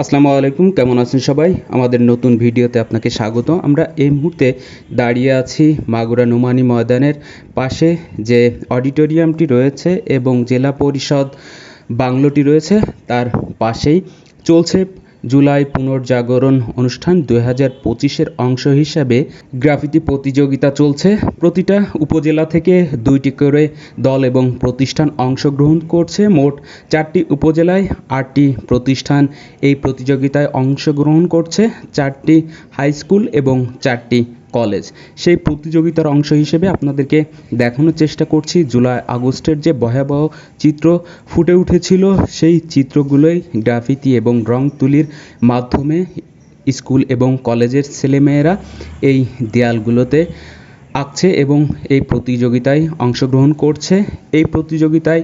আসসালামু আলাইকুম, কেমন আছেন সবাই? আমাদের নতুন ভিডিওতে আপনাকে স্বাগত। আমরা এই মুহূর্তে দাঁড়িয়ে আছি মাগুরা নোমানি ময়দানের পাশে যে অডিটোরিয়ামটি রয়েছে এবং জেলা পরিষদ বাংলোটি রয়েছে, তার পাশেই চলছে জুলাই পুনর্জাগরণ অনুষ্ঠান দুই হাজার পঁচিশের অংশ হিসাবে গ্রাফিতি প্রতিযোগিতা চলছে। প্রতিটা উপজেলা থেকে দুইটি করে দল এবং প্রতিষ্ঠান অংশগ্রহণ করছে। মোট চারটি উপজেলায় আটটি প্রতিষ্ঠান এই প্রতিযোগিতায় অংশগ্রহণ করছে। চারটি হাই স্কুল এবং চারটি কলেজ। সেই প্রতিযোগিতার অংশ হিসেবে আপনাদেরকে দেখানোর চেষ্টা করছি। জুলাই আগস্টের যে ভয়াবহ চিত্র ফুটে উঠেছিল, সেই চিত্রগুলোই গ্রাফিতি এবং রং তুলির মাধ্যমে স্কুল এবং কলেজের ছেলেমেয়েরা এই দেয়ালগুলোতে আঁকছে এবং এই প্রতিযোগিতায় অংশগ্রহণ করছে। এই প্রতিযোগিতায়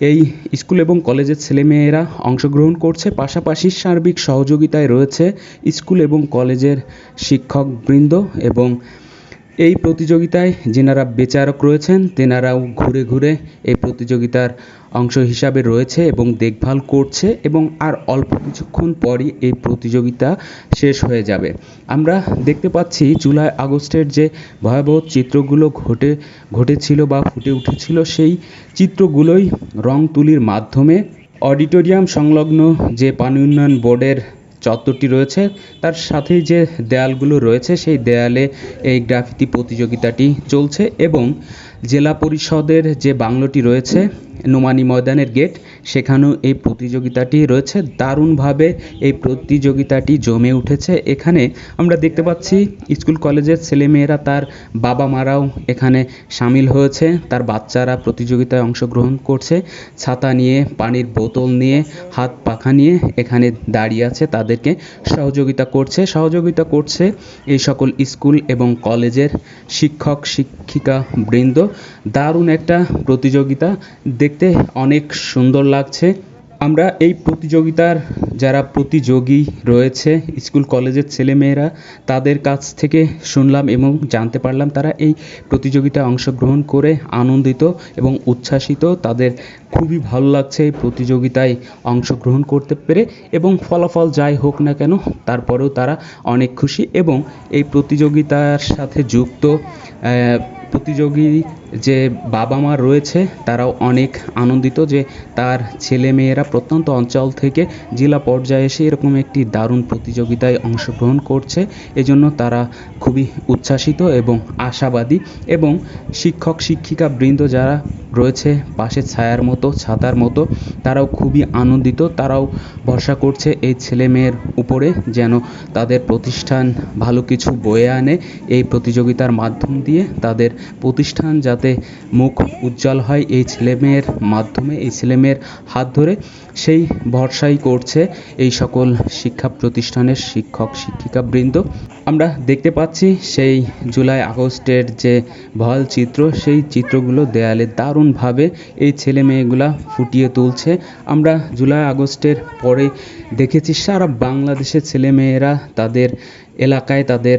এই স্কুল এবং কলেজের ছেলেমেয়েরা অংশগ্রহণ করছে। পাশাপাশি সার্বিক সহযোগিতায় রয়েছে স্কুল এবং কলেজের শিক্ষকবৃন্দ এবং এই প্রতিযোগিতায় যেনারা বিচারক রয়েছেন, তেনারাও ঘুরে ঘুরে এই প্রতিযোগিতার অংশ হিসাবে রয়েছে এবং দেখভাল করছে এবং আর অল্প কিছুক্ষণ পরই এই প্রতিযোগিতা শেষ হয়ে যাবে। আমরা দেখতে পাচ্ছি জুলাই আগস্টের যে ভয়াবহ চিত্রগুলো ঘটে, ঘটেছিল বা ফুটে উঠেছিল, সেই চিত্রগুলোই রং তুলির মাধ্যমে অডিটোরিয়াম সংলগ্ন যে পানি উন্নয়ন বোর্ডের চত্বরটি রয়েছে। তার সাথেই যে দেয়ালগুলো রয়েছে, সেই দেয়ালে এই গ্রাফিতি প্রতিযোগিতাটি চলছে এবং জেলা পরিষদের যে বাংলোটি রয়েছে, নোমানি ময়দানের গেট সেখানেও এই প্রতিযোগিতাটি রয়েছে। দারুণভাবে এই প্রতিযোগিতাটি জমে উঠেছে। এখানে আমরা দেখতে পাচ্ছি স্কুল কলেজের ছেলেমেয়েরা তার বাবা মারাও এখানে সামিল হয়েছে। তার বাচ্চারা প্রতিযোগিতায় অংশগ্রহণ করছে। ছাতা নিয়ে, পানির বোতল নিয়ে, হাত পাখা নিয়ে এখানে দাঁড়িয়ে আছে। তাদেরকে সহযোগিতা করছে। সহযোগিতা করছে এই সকল স্কুল এবং কলেজের শিক্ষক, শিক্ষিকা বৃন্দ। দারুণ একটা প্রতিযোগিতা। দেখতে অনেক সুন্দর লাগছে। আমরা এই প্রতিযোগিতার যারা প্রতিযোগী রয়েছে, স্কুল, কলেজের ছেলেমেয়েরা, তাদের কাছ থেকে শুনলাম এবং জানতে পারলাম তারা এই প্রতিযোগিতায় অংশগ্রহণ করে আনন্দিত এবং উচ্ছ্বাসিত। তাদের খুবই ভালো লাগছে এই প্রতিযোগিতায় অংশগ্রহণ করতে পেরে এবং ফলাফল যাই হোক না কেন, তারপরেও তারা অনেক খুশি এবং এই প্রতিযোগিতার সাথে যুক্ত প্রতিযোগী যে বাবা মা রয়েছে, তারাও অনেক আনন্দিত যে তার ছেলে মেয়েরা প্রত্যন্ত অঞ্চল থেকে জেলা পর্যায়ে এসে এরকম একটি দারুণ প্রতিযোগিতায় অংশগ্রহণ করছে। এজন্য তারা খুবই উচ্ছ্বাসিত এবং আশাবাদী এবং শিক্ষক, শিক্ষিকা বৃন্দ যারা রয়েছে পাশে ছায়ার মতো, ছাতার মতো, তারাও খুবই আনন্দিত। তারাও ভরসা করছে এই ছেলে মেয়ের উপরে যেন তাদের প্রতিষ্ঠান ভালো কিছু বয়ে আনে। এই প্রতিযোগিতার মাধ্যম দিয়ে তাদের প্রতিষ্ঠান যাতে মুখ উজ্জ্বল হয় এই ছেলেমেয়ের মাধ্যমে, এই ছেলেমেয়ের হাত ধরে সেই ভরসাই করছে এই সকল শিক্ষা প্রতিষ্ঠানের শিক্ষক, শিক্ষিকাবৃন্দ। আমরা দেখতে পাচ্ছি সেই জুলাই আগস্টের যে ভয়াল চিত্র, সেই চিত্রগুলো দেয়ালে দারুণভাবে এই ছেলে মেয়েগুলা ফুটিয়ে তুলছে। আমরা জুলাই আগস্টের পরে দেখেছি সারা বাংলাদেশের ছেলেমেয়েরা তাদের এলাকায়, তাদের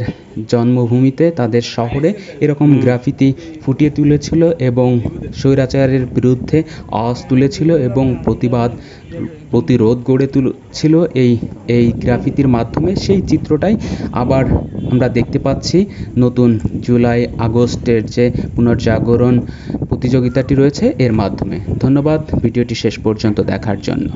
জন্মভূমিতে, তাদের শহরে এরকম গ্রাফিতি ফুটিয়ে তুলেছিল এবং স্বৈরাচারের বিরুদ্ধে আওয়াজ তুলেছিল এবং প্রতিবাদ প্রতিরোধ গড়ে তুলছিল এই এই গ্রাফিতির মাধ্যমে। সেই চিত্রটাই আবার আমরা দেখতে পাচ্ছি নতুন জুলাই আগস্টের যে পুনর্জাগরণ প্রতিযোগিতাটি রয়েছে এর মাধ্যমে। ধন্যবাদ, ভিডিওটি শেষ পর্যন্ত দেখার জন্য।